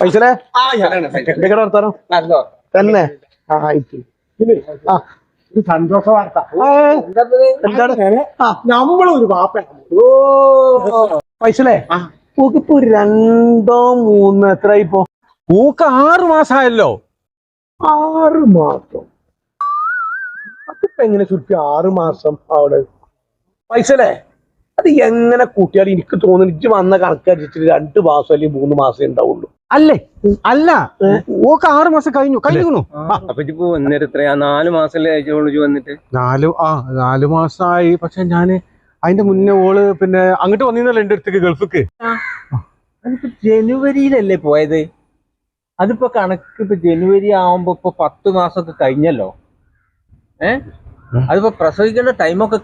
പൈസലേ എന്തൊക്കെ വർത്താനോ? തന്നെ. ആ ആ. ഒരു സന്തോഷ വാർത്ത. നമ്മളൊരു വാപ്പ പൈസലേ നമുക്കിപ്പോ രണ്ടോ മൂന്നോ എത്ര ഇപ്പോ? ഊക്ക് ആറ് മാസമായല്ലോ ആറ് മാസം. അതിപ്പോ എങ്ങനെ ചുറ്റി ആറ് മാസം അവിടെ? പൈസലേ അത് എങ്ങനെ കൂട്ടിയാൽ എനിക്ക് തോന്നുന്നു എനിക്ക് വന്ന കണക്കനുസരിച്ച് രണ്ട് മാസം അല്ലെങ്കിൽ മൂന്ന് മാസം ഉണ്ടാവുള്ളൂ. അല്ലേ? അല്ല. ഓക്ക് ആറ് മാസം കഴിഞ്ഞു. കഴിഞ്ഞു അപ്പൊ ഇപ്പൊ വന്നിട്ട് എത്രയാ? നാല് മാസല്ലേ അയച്ചോളൂ വന്നിട്ട്? നാല് ആ നാല് മാസമായി പക്ഷെ ഞാൻ അതിന്റെ മുന്നേ ഓൾ പിന്നെ അങ്ങോട്ട് വന്നിരുന്നല്ലോ എന്റെ അടുത്തേക്ക് ഗൾഫിക്ക്. ജനുവരിയിലല്ലേ പോയത്? അതിപ്പോ കണക്ക് ഇപ്പൊ ജനുവരി ആവുമ്പോ ഇപ്പൊ പത്ത് മാസമൊക്കെ കഴിഞ്ഞല്ലോ. ഏ? അതിപ്പോ പ്രസവിക്കേണ്ട ടൈമൊക്കെ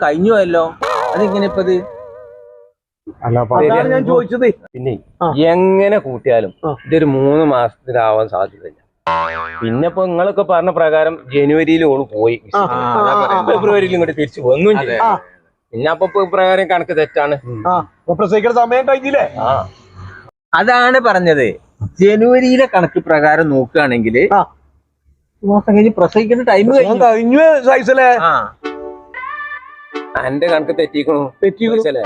അതെങ്ങനെ ഇത് അല്ല അപ്പൊ അതാണ് ഞാൻ ചോദിച്ചത്. പിന്നെ എങ്ങനെ കൂട്ടിയാലും ഇതൊരു മൂന്ന് മാസത്തിലാവാൻ സാധ്യതയില്ല. പിന്നെ ഇപ്പൊ നിങ്ങളൊക്കെ പറഞ്ഞ പ്രകാരം ജനുവരിയിൽ ഓൾ പോയി. ഫെബ്രുവരിയിലും ഇങ്ങോട്ട് തിരിച്ചു വന്നു. പിന്നെ അപ്പൊ പ്രകാരം കണക്ക് തെറ്റാണ്. സമയം കഴിഞ്ഞില്ലേ? അതാണ് പറഞ്ഞത്. ജനുവരിയിലെ കണക്ക് പ്രകാരം നോക്കുകയാണെങ്കിൽ. മാസം കഴിഞ്ഞ് പ്രസവിക്കേണ്ട ടൈം കഴിഞ്ഞു. സൈസല്ലേ സൈസലേ. എന്റെ കണക്ക് തെറ്റിക്കണു. തെറ്റിക്കണു.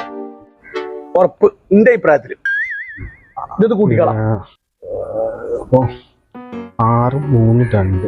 ഉറപ്പ് എന്റെ അഭിപ്രായത്തിൽ. ഇതൊന്ന് കൂട്ടിക്കളാം. ആറ് മൂന്ന് രണ്ട്.